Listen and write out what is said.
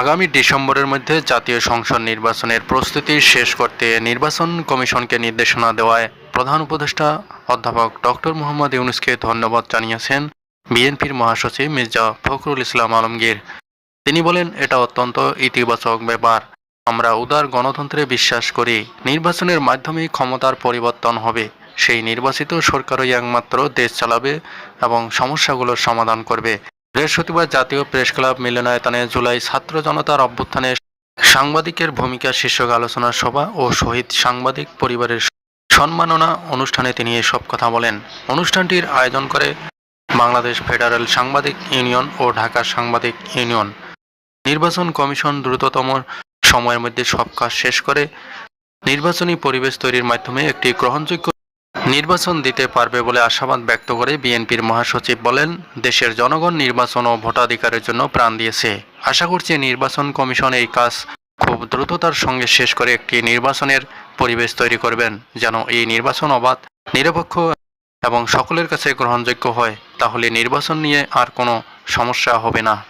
আগামী ডিসেম্বরের মধ্যে জাতীয় সংসদ নির্বাচনের প্রস্তুতি শেষ করতে নির্বাচন কমিশনকে নির্দেশনা দেওয়ায় প্রধান উপদেষ্টা অধ্যাপক ডক্টর মোহাম্মদ ইউনুসকে ধন্যবাদ জানিয়েছেন বিএনপির মহাসচিব মির্জা ফখরুল ইসলাম আলমগীর। তিনি বলেন, এটা অত্যন্ত ইতিবাচক ব্যাপার। আমরা উদার গণতন্ত্রে বিশ্বাস করি, নির্বাচনের মাধ্যমে ক্ষমতার পরিবর্তন হবে। সেই নির্বাচিত সরকারই একমাত্র দেশ চালাবে এবং সমস্যাগুলোর সমাধান করবে। বৃহস্পতিবার জাতীয় প্রেস ক্লাব মিলনায়তনে জুলাই ছাত্র জনতার অভ্যুত্থানে সাংবাদিকের ভূমিকা শীর্ষক আলোচনা সভা ও শহীদ সাংবাদিক পরিবারের সম্মাননা অনুষ্ঠানে তিনি এসব কথা বলেন। অনুষ্ঠানটির আয়োজন করে বাংলাদেশ ফেডারেল সাংবাদিক ইউনিয়ন ও ঢাকা সাংবাদিক ইউনিয়ন। নির্বাচন কমিশন দ্রুততম সময়ের মধ্যে সব কাজ শেষ করে নির্বাচনী পরিবেশ তৈরির মাধ্যমে একটি গ্রহণযোগ্য নির্বাচন দিতে পারবে বলে আশাবাদ ব্যক্ত করে বিএনপির মহাসচিব বলেন, দেশের জনগণ নির্বাচন ও ভোটাধিকারের জন্য প্রাণ দিয়েছে। আশা করছি নির্বাচন কমিশন এই কাজ খুব দ্রুততার সঙ্গে শেষ করে একটি নির্বাচনের পরিবেশ তৈরি করবেন, যেন এই নির্বাচন অবাধ, নিরপেক্ষ এবং সকলের কাছে গ্রহণযোগ্য হয়। তাহলে নির্বাচন নিয়ে আর কোনো সমস্যা হবে না।